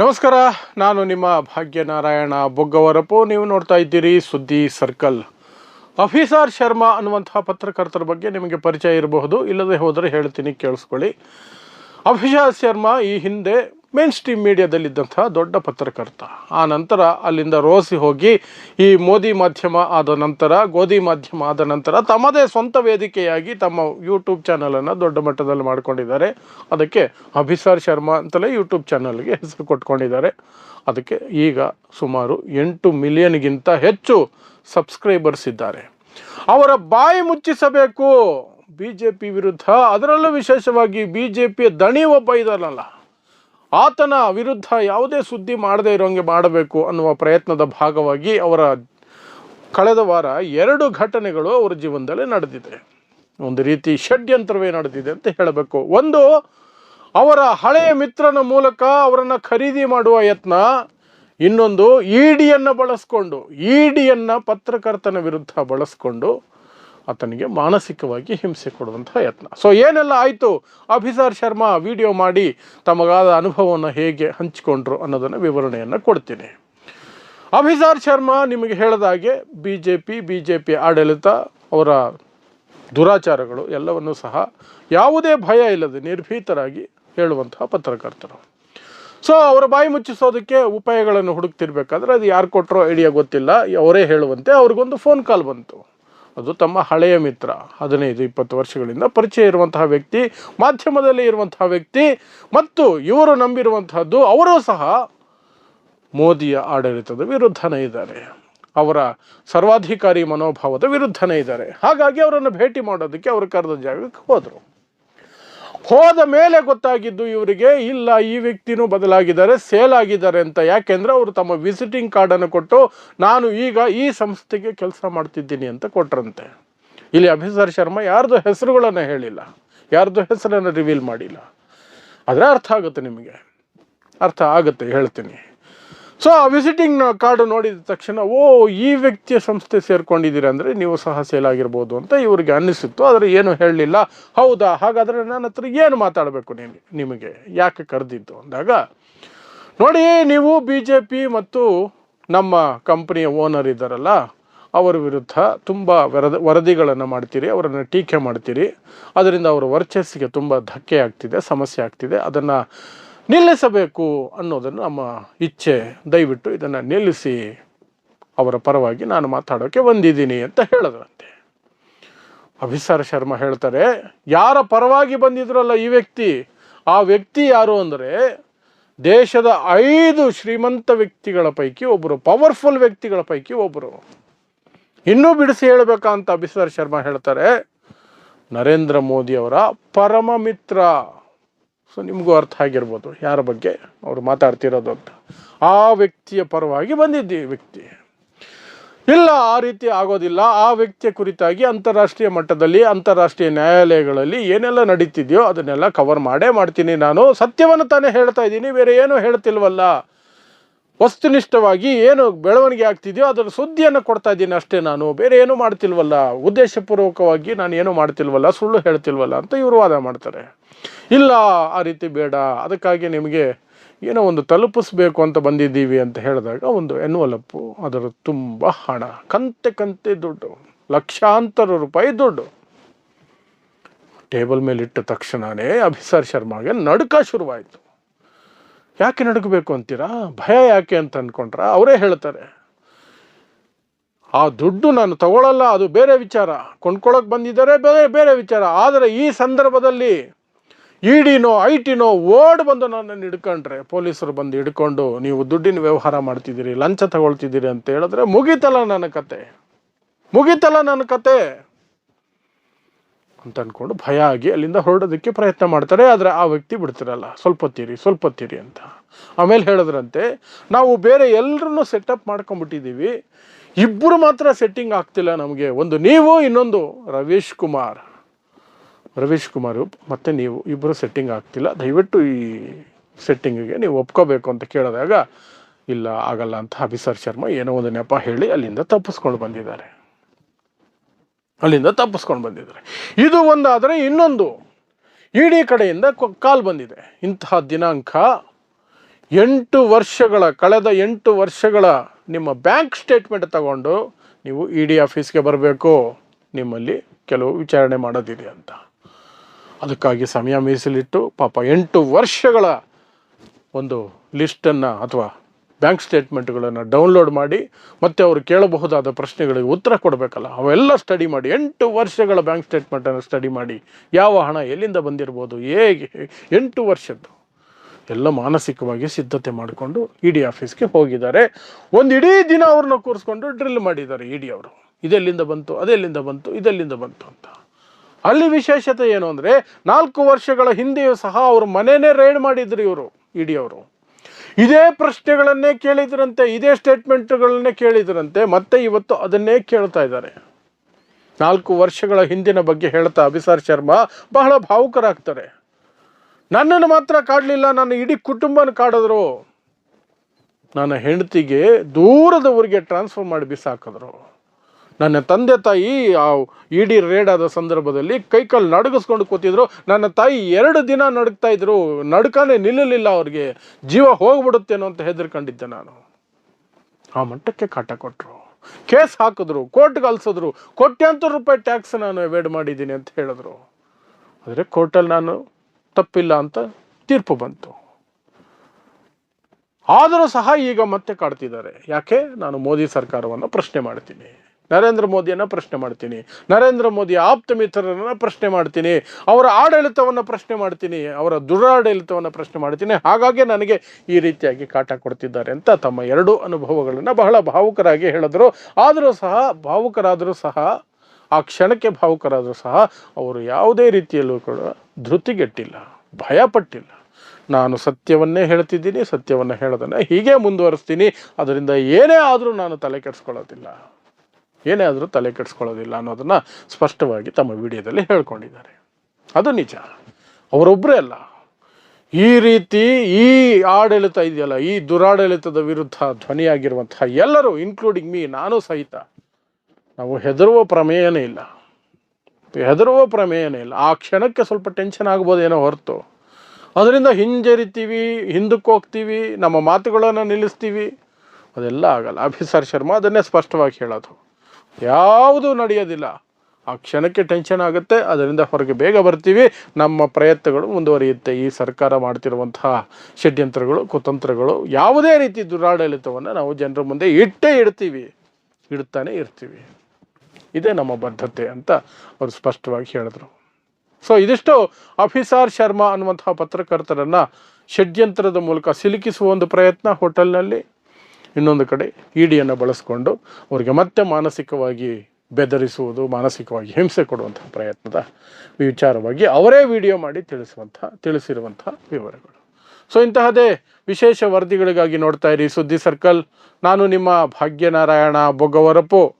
ನಮಸ್ಕಾರ, ನಾನು ನಿಮ್ಮ ಭಾಗ್ಯನಾರಾಯಣ ಬೊಗ್ಗವರಪ್ಪು ನೀವು ನೋಡ್ತಾ ಇದ್ದೀರಿ ಸುದ್ದಿ ಸರ್ಕಲ್. ಅಫೀಸಾರ್ ಶರ್ಮಾ ಅನ್ನುವಂತಹ ಪತ್ರಕರ್ತರ ಬಗ್ಗೆ ನಿಮಗೆ ಪರಿಚಯ ಇರಬಹುದು. ಇಲ್ಲದೆ ಹೋದರೆ ಹೇಳ್ತೀನಿ, ಕೇಳಿಸ್ಕೊಳ್ಳಿ. ಅಫಿಷಾ ಶರ್ಮಾ, ಈ ಹಿಂದೆ ಮೇನ್ ಸ್ಟ್ರೀಮ್ ಮೀಡಿಯಾದಲ್ಲಿದ್ದಂತಹ ದೊಡ್ಡ ಪತ್ರಕರ್ತ. ಆ ನಂತರ ಅಲ್ಲಿಂದ ರೋಸಿ ಹೋಗಿ ಈ ಮೋದಿ ಮಾಧ್ಯಮ ಆದ ನಂತರ, ಗೋಧಿ ಮಾಧ್ಯಮ ಆದ ನಂತರ ತಮ್ಮದೇ ಸ್ವಂತ ವೇದಿಕೆಯಾಗಿ ತಮ್ಮ ಯೂಟ್ಯೂಬ್ ಚಾನಲನ್ನು ದೊಡ್ಡ ಮಟ್ಟದಲ್ಲಿ ಮಾಡಿಕೊಂಡಿದ್ದಾರೆ. ಅದಕ್ಕೆ ಅಭಿಸಾರ್ ಶರ್ಮಾ ಅಂತಲೇ ಯೂಟ್ಯೂಬ್ ಚಾನಲ್ಗೆ ಹೆಸರು ಕೊಟ್ಕೊಂಡಿದ್ದಾರೆ. ಅದಕ್ಕೆ ಈಗ ಸುಮಾರು ಎಂಟು ಮಿಲಿಯನ್ಗಿಂತ ಹೆಚ್ಚು ಸಬ್ಸ್ಕ್ರೈಬರ್ಸ್ ಇದ್ದಾರೆ. ಅವರ ಬಾಯಿ ಮುಚ್ಚಿಸಬೇಕು. ಬಿ ಜೆ ಪಿ ವಿರುದ್ಧ ಅದರಲ್ಲೂ ವಿಶೇಷವಾಗಿ ಬಿ ಜೆ ಪಿಯ ದಣಿ ಒಬ್ಬ ಇದ್ದಾನಲ್ಲ. ಆತನ ವಿರುದ್ಧ ಯಾವುದೇ ಸುದ್ದಿ ಮಾಡದೇ ಇರೋಂಗೆ ಮಾಡಬೇಕು ಅನ್ನುವ ಪ್ರಯತ್ನದ ಭಾಗವಾಗಿ ಅವರ ಕಳೆದ ವಾರ ಎರಡು ಘಟನೆಗಳು ಅವರ ಜೀವನದಲ್ಲಿ ನಡೆದಿದೆ. ಒಂದು ರೀತಿ ಷಡ್ಯಂತ್ರವೇ ನಡೆದಿದೆ ಅಂತ ಹೇಳಬೇಕು. ಒಂದು, ಅವರ ಹಳೆಯ ಮಿತ್ರನ ಮೂಲಕ ಅವರನ್ನು ಖರೀದಿ ಮಾಡುವ ಯತ್ನ. ಇನ್ನೊಂದು, ಇಡಿಯನ್ನು ಬಳಸ್ಕೊಂಡು, ಇಡಿಯನ್ನು ಪತ್ರಕರ್ತನ ವಿರುದ್ಧ ಬಳಸ್ಕೊಂಡು ಆತನಿಗೆ ಮಾನಸಿಕವಾಗಿ ಹಿಂಸೆ ಕೊಡುವಂತಹ ಯತ್ನ. ಸೊ ಏನೆಲ್ಲ ಆಯಿತು? ಅಭಿಸಾರ್ ಶರ್ಮಾ ವಿಡಿಯೋ ಮಾಡಿ ತಮಗಾದ ಅನುಭವವನ್ನು ಹೇಗೆ ಹಂಚಿಕೊಂಡ್ರು ಅನ್ನೋದನ್ನು ವಿವರಣೆಯನ್ನು ಕೊಡ್ತೀನಿ. ಅಭಿಸಾರ್ ಶರ್ಮಾ ನಿಮಗೆ ಹೇಳಿದ ಹಾಗೆ B J P B J P ಆಡಳಿತ, ಅವರ ದುರಾಚಾರಗಳು ಎಲ್ಲವನ್ನೂ ಸಹ ಯಾವುದೇ ಭಯ ಇಲ್ಲದೆ ನಿರ್ಭೀತರಾಗಿ ಹೇಳುವಂತಹ ಪತ್ರಕರ್ತರು. ಸೊ ಅವರ ಬಾಯಿ ಮುಚ್ಚಿಸೋದಕ್ಕೆ ಉಪಾಯಗಳನ್ನು ಹುಡುಕ್ತಿರ್ಬೇಕಾದ್ರೆ ಅದು ಯಾರು ಕೊಟ್ಟರೋ ಐಡಿಯಾ ಗೊತ್ತಿಲ್ಲ. ಅವರೇ ಹೇಳುವಂತೆ ಅವ್ರಿಗೊಂದು ಫೋನ್ ಕಾಲ್ ಬಂತು. ಅದು ತಮ್ಮ ಹಳೆಯ ಮಿತ್ರ, ಹದಿನೈದು, ಇಪ್ಪತ್ತು ವರ್ಷಗಳಿಂದ ಪರಿಚಯ ಇರುವಂತಹ ವ್ಯಕ್ತಿ, ಮಾಧ್ಯಮದಲ್ಲಿ ಇರುವಂತಹ ವ್ಯಕ್ತಿ, ಮತ್ತು ಇವರು ನಂಬಿರುವಂತಹದ್ದು, ಅವರು ಸಹ ಮೋದಿಯ ಆಡಳಿತದ ವಿರುದ್ಧನೇ ಇದ್ದಾರೆ. ಅವರ ಸರ್ವಾಧಿಕಾರಿ ಮನೋಭಾವದ ವಿರುದ್ಧನೇ ಇದ್ದಾರೆ. ಹಾಗಾಗಿ ಅವರನ್ನು ಭೇಟಿ ಮಾಡೋದಕ್ಕೆ ಅವರು ಕರೆದ ಜಾಗಕ್ಕೆ ಹೋದರು. ಹೋದ ಮೇಲೆ ಗೊತ್ತಾಗಿದ್ದು ಇವರಿಗೆ, ಇಲ್ಲ, ಈ ವ್ಯಕ್ತಿನೂ ಬದಲಾಗಿದ್ದಾರೆ, ಸೇಲ್ ಆಗಿದ್ದಾರೆ ಅಂತ. ಯಾಕೆಂದ್ರೆ ಅವರು ತಮ್ಮ ವಿಸಿಟಿಂಗ್ ಕಾರ್ಡನ್ನು ಕೊಟ್ಟು, ನಾನು ಈಗ ಈ ಸಂಸ್ಥೆಗೆ ಕೆಲಸ ಮಾಡ್ತಿದ್ದೀನಿ ಅಂತ ಕೊಟ್ರಂತೆ. ಇಲ್ಲಿ ಅಭಿಸರ್ ಶರ್ಮಾ ಯಾರ್ದು ಹೆಸರುಗಳನ್ನು ಹೇಳಿಲ್ಲ. ಯಾರ್ದು ಹೆಸರನ್ನು ರಿವೀಲ್ ಮಾಡಿಲ್ಲ. ಅದರ ಅರ್ಥ ಆಗುತ್ತೆ ನಿಮಗೆ. ಅರ್ಥ ಆಗುತ್ತೆ, ಹೇಳ್ತೀನಿ. ಸೊ ಆ ವಿಸಿಟಿಂಗ್ ಕಾರ್ಡು ನೋಡಿದ ತಕ್ಷಣ, ಓ, ಈ ವ್ಯಕ್ತಿಯ ಸಂಸ್ಥೆ ಸೇರ್ಕೊಂಡಿದ್ದೀರಿ ಅಂದರೆ ನೀವು ಸಹ ಸೇಲ್ ಆಗಿರ್ಬೋದು ಅಂತ ಇವರಿಗೆ ಅನ್ನಿಸಿತ್ತು. ಆದರೆ ಏನು ಹೇಳಲಿಲ್ಲ. ಹೌದಾ? ಹಾಗಾದರೆ ನನ್ನ ಹತ್ರ ಏನು ಮಾತಾಡಬೇಕು ನೀನು, ನಿಮಗೆ? ಯಾಕೆ ಕರೆದಿದ್ದು ಅಂದಾಗ, ನೋಡಿ, ನೀವು ಬಿ ಜೆ ಪಿ ಮತ್ತು ನಮ್ಮ ಕಂಪ್ನಿಯ ಓನರ್ ಇದ್ದಾರಲ್ಲ, ಅವರ ವಿರುದ್ಧ ತುಂಬ ವರದ, ವರದಿಗಳನ್ನು ಮಾಡ್ತೀರಿ, ಅವರನ್ನು ಟೀಕೆ ಮಾಡ್ತೀರಿ. ಅದರಿಂದ ಅವರ ವರ್ಚಸ್ಸಿಗೆ ತುಂಬ ಧಕ್ಕೆ ಆಗ್ತಿದೆ, ಸಮಸ್ಯೆ ಆಗ್ತಿದೆ. ಅದನ್ನು ನಿಲ್ಲಿಸಬೇಕು ಅನ್ನೋದನ್ನು ನಮ್ಮ ಇಚ್ಛೆ. ದಯವಿಟ್ಟು ಇದನ್ನು ನಿಲ್ಲಿಸಿ. ಅವರ ಪರವಾಗಿ ನಾನು ಮಾತಾಡೋಕ್ಕೆ ಬಂದಿದ್ದೀನಿ ಅಂತ ಹೇಳಿದ್ರಂತೆ. ಅಭಿಸಾರ ಶರ್ಮಾ ಹೇಳ್ತಾರೆ, ಯಾರ ಪರವಾಗಿ ಬಂದಿದ್ರಲ್ಲ ಈ ವ್ಯಕ್ತಿ? ಆ ವ್ಯಕ್ತಿ ಯಾರು ಅಂದರೆ ದೇಶದ ಐದು ಶ್ರೀಮಂತ ವ್ಯಕ್ತಿಗಳ ಪೈಕಿ ಒಬ್ಬರು ಪವರ್ಫುಲ್ ವ್ಯಕ್ತಿಗಳ ಪೈಕಿ ಒಬ್ಬರು ಇನ್ನೂ ಬಿಡಿಸಿ ಹೇಳಬೇಕಂತ ಅಭಿಸಾರ ಶರ್ಮಾ ಹೇಳ್ತಾರೆ, ನರೇಂದ್ರ ಮೋದಿ ಅವರ ಪರಮ ಮಿತ್ರ. ಸೊ ನಿಮಗೂ ಅರ್ಥ ಆಗಿರ್ಬೋದು ಯಾರ ಬಗ್ಗೆ ಅವರು ಮಾತಾಡ್ತಿರೋದು ಅಂತ. ಆ ವ್ಯಕ್ತಿಯ ಪರವಾಗಿ ಬಂದಿದ್ದಿ ವ್ಯಕ್ತಿ. ಇಲ್ಲ, ಆ ರೀತಿ ಆಗೋದಿಲ್ಲ. ಆ ವ್ಯಕ್ತಿಯ ಕುರಿತಾಗಿ ಅಂತಾರಾಷ್ಟ್ರೀಯ ಮಟ್ಟದಲ್ಲಿ, ಅಂತಾರಾಷ್ಟ್ರೀಯ ನ್ಯಾಯಾಲಯಗಳಲ್ಲಿ ಏನೆಲ್ಲ ನಡೀತಿದೆಯೋ ಅದನ್ನೆಲ್ಲ ಕವರ್ ಮಾಡೇ ಮಾಡ್ತೀನಿ ನಾನು. ಸತ್ಯವನ್ನು ತಾನೇ ಹೇಳ್ತಾ ಇದ್ದೀನಿ, ಬೇರೆ ಏನೂ ಹೇಳ್ತಿಲ್ವಲ್ಲ. ವಸ್ತುನಿಷ್ಠವಾಗಿ ಏನು ಬೆಳವಣಿಗೆ ಆಗ್ತಿದೆಯೋ ಅದರ ಸುದ್ದಿಯನ್ನು ಕೊಡ್ತಾ ಇದ್ದೀನಿ ಅಷ್ಟೇ ನಾನು. ಬೇರೆ ಏನೂ ಮಾಡ್ತಿಲ್ವಲ್ಲ. ಉದ್ದೇಶಪೂರ್ವಕವಾಗಿ ನಾನು ಏನು ಮಾಡ್ತಿಲ್ವಲ್ಲ, ಸುಳ್ಳು ಹೇಳ್ತಿಲ್ವಲ್ಲ ಅಂತ ಇವರು ವಾದ ಮಾಡ್ತಾರೆ. ಇಲ್ಲ, ಆ ರೀತಿ ಬೇಡ. ಅದಕ್ಕಾಗಿ ನಿಮಗೆ ಏನೋ ಒಂದು ತಲುಪಿಸ್ಬೇಕು ಅಂತ ಬಂದಿದ್ದೀವಿ ಅಂತ ಹೇಳಿದಾಗ ಒಂದು ಎನ್ವಲಪ್ಪು, ಅದರ ತುಂಬ ಹಣ. ಕಂತೆ ಕಂತೆ ದುಡ್ಡು. ಲಕ್ಷಾಂತರ ರೂಪಾಯಿ ದುಡ್ಡು. ಟೇಬಲ್ ಮೇಲೆ ಇಟ್ಟ ತಕ್ಷಣವೇ ಅಭಿಸರ್ ಶರ್ಮಾಗೆ ನಡುಕ ಶುರುವಾಯಿತು. ಯಾಕೆ ನಡುಗಬೇಕು ಅಂತೀರಾ? ಭಯ ಯಾಕೆ ಅಂತ ಅಂದ್ಕೊಂಡ್ರ ಅವರೇ ಹೇಳ್ತಾರೆ. ಆ ದುಡ್ಡು ನಾನು ತಗೊಳ್ಳಲ್ಲ ಅದು ಬೇರೆ ವಿಚಾರ. ಕೊಂಡ್ಕೊಳ್ಳೋಕೆ ಬಂದಿದ್ದಾರೆ, ಬೇರೆ ಬೇರೆ ವಿಚಾರ. ಆದರೆ ಈ ಸಂದರ್ಭದಲ್ಲಿ ಇಡಿನೋ ಐ ಟಿನೋ ಓಡ್ ಬಂದು ನನ್ನನ್ನು ಹಿಡ್ಕೊಂಡ್ರೆ, ಪೊಲೀಸರು ಬಂದು ಹಿಡ್ಕೊಂಡು ನೀವು ದುಡ್ಡಿನ ವ್ಯವಹಾರ ಮಾಡ್ತಿದ್ದೀರಿ, ಲಂಚ ತಗೊಳ್ತಿದ್ದೀರಿ ಅಂತ ಹೇಳಿದ್ರೆ ಮುಗೀತಲ್ಲ ನನ್ನ ಕತೆ. ಮುಗೀತಲ್ಲ ನನ್ನ ಕತೆ. ಅಂತ ಅಂದ್ಕೊಂಡು ಭಯ ಆಗಿ ಅಲ್ಲಿಂದ ಹೊರಡೋದಕ್ಕೆ ಪ್ರಯತ್ನ ಮಾಡ್ತಾರೆ, ಆದರೆ ಆ ವ್ಯಕ್ತಿ ಬಿಡ್ತಿರಲ್ಲ. ಸ್ವಲ್ಪ ತೀರಿ ಸ್ವಲ್ಪ ತೀರಿ ಅಂತ. ಆಮೇಲೆ ಹೇಳಿದ್ರಂತೆ, ನಾವು ಬೇರೆ ಎಲ್ಲರನ್ನು ಸೆಟಪ್ ಮಾಡ್ಕೊಂಬಿಟ್ಟಿದ್ದೀವಿ ಇಬ್ಬರು ಮಾತ್ರ ಸೆಟ್ಟಿಂಗ್ ಆಗ್ತಿಲ್ಲ ನಮಗೆ. ಒಂದು ನೀವು, ಇನ್ನೊಂದು ರವೀಶ್ ಕುಮಾರ್. ರವೀಶ್ ಕುಮಾರ್, ಮತ್ತು ನೀವು. ಇಬ್ಬರು ಸೆಟ್ಟಿಂಗ್ ಆಗ್ತಿಲ್ಲ. ದಯವಿಟ್ಟು ಈ ಸೆಟ್ಟಿಂಗಿಗೆ ನೀವು ಒಪ್ಕೋಬೇಕು ಅಂತ ಕೇಳಿದಾಗ, ಇಲ್ಲ, ಆಗಲ್ಲ ಅಂತ ಅಭಿಸರ್ ಶರ್ಮಾ ಏನೋ ಒಂದು ನೆಪ ಹೇಳಿ ಅಲ್ಲಿಂದ ತಪ್ಪಿಸ್ಕೊಂಡು ಬಂದಿದ್ದಾರೆ. ಅಲ್ಲಿಂದ ತಪ್ಪಿಸ್ಕೊಂಡು ಬಂದಿದ್ದಾರೆ. ಇದು ಒಂದಾದರೆ ಇನ್ನೊಂದು. ಇಡೀ ಕಡೆಯಿಂದ ಕಾಲ್ ಬಂದಿದೆ. ಇಂತಹ ದಿನಾಂಕ ಎಂಟು ವರ್ಷಗಳ, ಕಳೆದ ಎಂಟು ವರ್ಷಗಳ ನಿಮ್ಮ ಬ್ಯಾಂಕ್ ಸ್ಟೇಟ್ಮೆಂಟ್ ತಗೊಂಡು ನೀವು ಇ ಡಿ ಆಫೀಸ್ಗೆ ಬರಬೇಕು. ನಿಮ್ಮಲ್ಲಿ ಕೆಲವು ವಿಚಾರಣೆ ಮಾಡೋದಿದೆ ಅಂತ. ಅದಕ್ಕಾಗಿ ಸಮಯ ಮೀಸಲಿಟ್ಟು ಪಾಪ ಎಂಟು ವರ್ಷಗಳ ಒಂದು ಲಿಸ್ಟನ್ನು ಅಥವಾ ಬ್ಯಾಂಕ್ ಸ್ಟೇಟ್ಮೆಂಟ್ಗಳನ್ನು ಡೌನ್ಲೋಡ್ ಮಾಡಿ ಮತ್ತೆ ಅವರು ಕೇಳಬಹುದಾದ ಪ್ರಶ್ನೆಗಳಿಗೆ ಉತ್ತರ ಕೊಡಬೇಕಲ್ಲ. ಅವೆಲ್ಲ ಸ್ಟಡಿ ಮಾಡಿ, ಎಂಟು ವರ್ಷಗಳ ಬ್ಯಾಂಕ್ ಸ್ಟೇಟ್ಮೆಂಟನ್ನು ಸ್ಟಡಿ ಮಾಡಿ, ಯಾವ ಹಣ ಎಲ್ಲಿಂದ ಬಂದಿರ್ಬೋದು, ಹೇಗೆ, ಎಂಟು ವರ್ಷದ್ದು. ಎಲ್ಲ ಮಾನಸಿಕವಾಗಿ ಸಿದ್ಧತೆ ಮಾಡಿಕೊಂಡು ಇ ಡಿ ಆಫೀಸ್ಗೆ ಹೋಗಿದ್ದಾರೆ. ಒಂದು ಇಡೀ ದಿನ ಅವ್ರನ್ನ ಕೂರಿಸ್ಕೊಂಡು ಡ್ರಿಲ್ ಮಾಡಿದ್ದಾರೆ ಇ ಡಿ ಅವರು. ಇದೆಲ್ಲಿಂದ ಬಂತು, ಅದೆಲ್ಲಿಂದ ಬಂತು, ಇದೆಲ್ಲಿಂದ ಬಂತು ಅಂತ. ಅಲ್ಲಿ ವಿಶೇಷತೆ ಏನು ಅಂದರೆ ನಾಲ್ಕು ವರ್ಷಗಳ ಹಿಂದೆಯೂ ಸಹ ಅವರು ಮನೆಯೇ ರೈಡ್ ಮಾಡಿದ್ರು ಇವರು ಇ ಅವರು. ಇದೇ ಪ್ರಶ್ನೆಗಳನ್ನೇ ಕೇಳಿದ್ರಂತೆ, ಇದೇ ಸ್ಟೇಟ್ಮೆಂಟ್ಗಳನ್ನೇ ಕೇಳಿದ್ರಂತೆ, ಮತ್ತೆ ಇವತ್ತು ಅದನ್ನೇ ಕೇಳ್ತಾ ಇದ್ದಾರೆ. ನಾಲ್ಕು ವರ್ಷಗಳ ಹಿಂದಿನ ಬಗ್ಗೆ ಹೇಳ್ತಾ ಅಭಿಸಾರ್ ಶರ್ಮಾ, ಬಹಳ ಭಾವುಕರಾಗ್ತಾರೆ. ನನ್ನನ್ನು ಮಾತ್ರ ಕಾಡಲಿಲ್ಲ ನನ್ನ ಇಡೀ ಕುಟುಂಬನ ಕಾಡಿದ್ರು. ನನ್ನ ಹೆಂಡತಿಗೆ ದೂರದವರಿಗೆ ಟ್ರಾನ್ಸ್ಫರ್ ಮಾಡಿ ಬಿಸಾಕಿದ್ರು. ನನ್ನ ತಂದೆ ತಾಯಿ ಆ ಇಡೀ ರೇಡ್ ಆದ ಸಂದರ್ಭದಲ್ಲಿ ಕೈಕಾಲು ನಡಗಿಸ್ಕೊಂಡು ಕೂತಿದ್ರು. ನನ್ನ ತಾಯಿ ಎರಡು ದಿನ ನಡುಗ್ತಾ ಇದ್ರು. ನಡ್ಕಾನೆ ನಿಲ್ಲಲಿಲ್ಲ ಅವ್ರಿಗೆ. ಜೀವ ಹೋಗ್ಬಿಡುತ್ತೇನೋ ಅಂತ ಹೆದರ್ಕೊಂಡಿದ್ದೆ ನಾನು. ಆ ಮಟ್ಟಕ್ಕೆ ಕಾಟ ಕೊಟ್ಟರು ಕೇಸ್ ಹಾಕಿದ್ರು, ಕೋರ್ಟ್ಗೆ ಅಲ್ಸಿದ್ರು. ಕೋಟ್ಯಾಂತರ ರೂಪಾಯಿ ಟ್ಯಾಕ್ಸ್ ನಾನು ಅವಾಯ್ಡ್ ಮಾಡಿದ್ದೀನಿ ಅಂತ ಹೇಳಿದ್ರು. ಆದರೆ ಕೋರ್ಟಲ್ಲಿ ನಾನು ತಪ್ಪಿಲ್ಲ ಅಂತ ತೀರ್ಪು ಬಂತು. ಆದರೂ ಸಹ ಈಗ ಮತ್ತೆ ಕಾಡ್ತಿದ್ದಾರೆ. ಯಾಕೆ? ನಾನು ಮೋದಿ ಸರ್ಕಾರವನ್ನು ಪ್ರಶ್ನೆ ಮಾಡ್ತೀನಿ. ನರೇಂದ್ರ ಮೋದಿಯನ್ನು ಪ್ರಶ್ನೆ ಮಾಡ್ತೀನಿ. ನರೇಂದ್ರ ಮೋದಿ ಆಪ್ತ ಮಿತ್ರರನ್ನು ಪ್ರಶ್ನೆ ಮಾಡ್ತೀನಿ. ಅವರ ಆಡಳಿತವನ್ನು ಪ್ರಶ್ನೆ ಮಾಡ್ತೀನಿ. ಅವರ ದುರಾಡಳಿತವನ್ನು ಪ್ರಶ್ನೆ ಮಾಡ್ತೀನಿ. ಹಾಗಾಗಿ ನನಗೆ ಈ ರೀತಿಯಾಗಿ ಕಾಟ ಕೊಡ್ತಿದ್ದಾರೆ ಅಂತ ತಮ್ಮ ಎರಡೂ ಅನುಭವಗಳನ್ನು ಬಹಳ ಭಾವುಕರಾಗಿ ಹೇಳಿದ್ರು. ಆದರೂ ಸಹ, ಭಾವುಕರಾದರೂ ಸಹ, ಆ ಕ್ಷಣಕ್ಕೆ ಭಾವುಕರಾದರೂ ಸಹ ಅವರು ಯಾವುದೇ ರೀತಿಯಲ್ಲೂ ಕೂಡ ಧೃತಿಗೆಟ್ಟಿಲ್ಲ, ಭಯಪಟ್ಟಿಲ್ಲ. ನಾನು ಸತ್ಯವನ್ನೇ ಹೇಳ್ತಿದ್ದೀನಿ, ಸತ್ಯವನ್ನು ಹೇಳೋದನ್ನು ಹೀಗೆ ಮುಂದುವರಿಸ್ತೀನಿ. ಅದರಿಂದ ಏನೇ ಆದರೂ ನಾನು ತಲೆ ಕೆಡಿಸ್ಕೊಳ್ಳೋದಿಲ್ಲ. ಏನೇ ಆದರೂ ತಲೆ ಕೆಡಿಸ್ಕೊಳ್ಳೋದಿಲ್ಲ ಅನ್ನೋದನ್ನು ಸ್ಪಷ್ಟವಾಗಿ ತಮ್ಮ ವಿಡಿಯೋದಲ್ಲಿ ಹೇಳ್ಕೊಂಡಿದ್ದಾರೆ. ಅದು ನಿಜ. ಅವರೊಬ್ಬರೇ ಅಲ್ಲ. ಈ ರೀತಿ ಈ ಆಡಳಿತ ಇದೆಯಲ್ಲ, ಈ ದುರಾಡಳಿತದ ವಿರುದ್ಧ ಧ್ವನಿಯಾಗಿರುವಂತಹ ಎಲ್ಲರೂ ಇನ್ಕ್ಲೂಡಿಂಗ್ ಮೀ ನಾನು ಸಹಿತ, ನಾವು ಹೆದರುವ ಪ್ರಮೇಯನೇ ಇಲ್ಲ. ಹೆದರುವ ಪ್ರಮೇಯನೇ ಇಲ್ಲ. ಆ ಕ್ಷಣಕ್ಕೆ ಸ್ವಲ್ಪ ಟೆನ್ಷನ್ ಆಗ್ಬೋದೇನೋ ಹೊರತು. ಅದರಿಂದ ಹಿಂಜರಿತೀವಿ, ಹಿಂದಕ್ಕೆ ಹೋಗ್ತೀವಿ, ನಮ್ಮ ಮಾತುಗಳನ್ನು ನಿಲ್ಲಿಸ್ತೀವಿ. ಅದೆಲ್ಲ ಆಗಲ್ಲ. ಅಭಿಸಾರ್ ಶರ್ಮಾ ಅದನ್ನೇ ಸ್ಪಷ್ಟವಾಗಿ ಹೇಳೋದು. ಯಾವುದೂ ನಡೆಯೋದಿಲ್ಲ. ಆ ಕ್ಷಣಕ್ಕೆ ಟೆನ್ಷನ್ ಆಗುತ್ತೆ. ಅದರಿಂದ ಹೊರಗೆ ಬೇಗ ಬರ್ತೀವಿ. ನಮ್ಮ ಪ್ರಯತ್ನಗಳು ಮುಂದುವರಿಯುತ್ತೆ. ಈ ಸರ್ಕಾರ ಮಾಡ್ತಿರುವಂತಹ ಷಡ್ಯಂತ್ರಗಳು, ಕುತಂತ್ರಗಳು ಯಾವುದೇ ರೀತಿ ದುರಾಡಳಿತವನ್ನು ನಾವು ಜನರ ಮುಂದೆ ಇಟ್ಟೇ ಇಡ್ತೀವಿ. ಇಡ್ತಾನೆ ಇರ್ತೀವಿ. ಇದೇ ನಮ್ಮ ಬದ್ಧತೆ ಅಂತ ಅವರು ಸ್ಪಷ್ಟವಾಗಿ ಹೇಳಿದ್ರು. ಸೊ ಇದಿಷ್ಟು ಅಫಿಸಾರ್ ಶರ್ಮಾ ಅನ್ನುವಂತಹ ಪತ್ರಕರ್ತರನ್ನು ಷಡ್ಯಂತ್ರದ ಮೂಲಕ ಸಿಲುಕಿಸುವ ಒಂದು ಪ್ರಯತ್ನ ಹೋಟೆಲ್ನಲ್ಲಿ ಇನ್ನೊಂದು ಕಡೆ ಇಡಿಯನ್ನು ಬಳಸ್ಕೊಂಡು ಅವರಿಗೆ ಮತ್ತೆ ಮಾನಸಿಕವಾಗಿ ಬೆದರಿಸುವುದು, ಮಾನಸಿಕವಾಗಿ ಹಿಂಸೆ ಕೊಡುವಂಥ ಪ್ರಯತ್ನದ ವಿಚಾರವಾಗಿ ಅವರೇ ವಿಡಿಯೋ ಮಾಡಿ ತಿಳಿಸುವಂಥ, ತಿಳಿಸಿರುವಂಥ ವಿವರಗಳು. ಸೊ ಇಂತಹದೇ ವಿಶೇಷ ವರದಿಗಳಿಗಾಗಿ ನೋಡ್ತಾ ಇರಿ. ಸುದ್ದಿ ಸರ್ಕಲ್, ನಾನು ನಿಮ್ಮ ಭಾಗ್ಯನಾರಾಯಣ ಬೊಗ್ಗವರಪು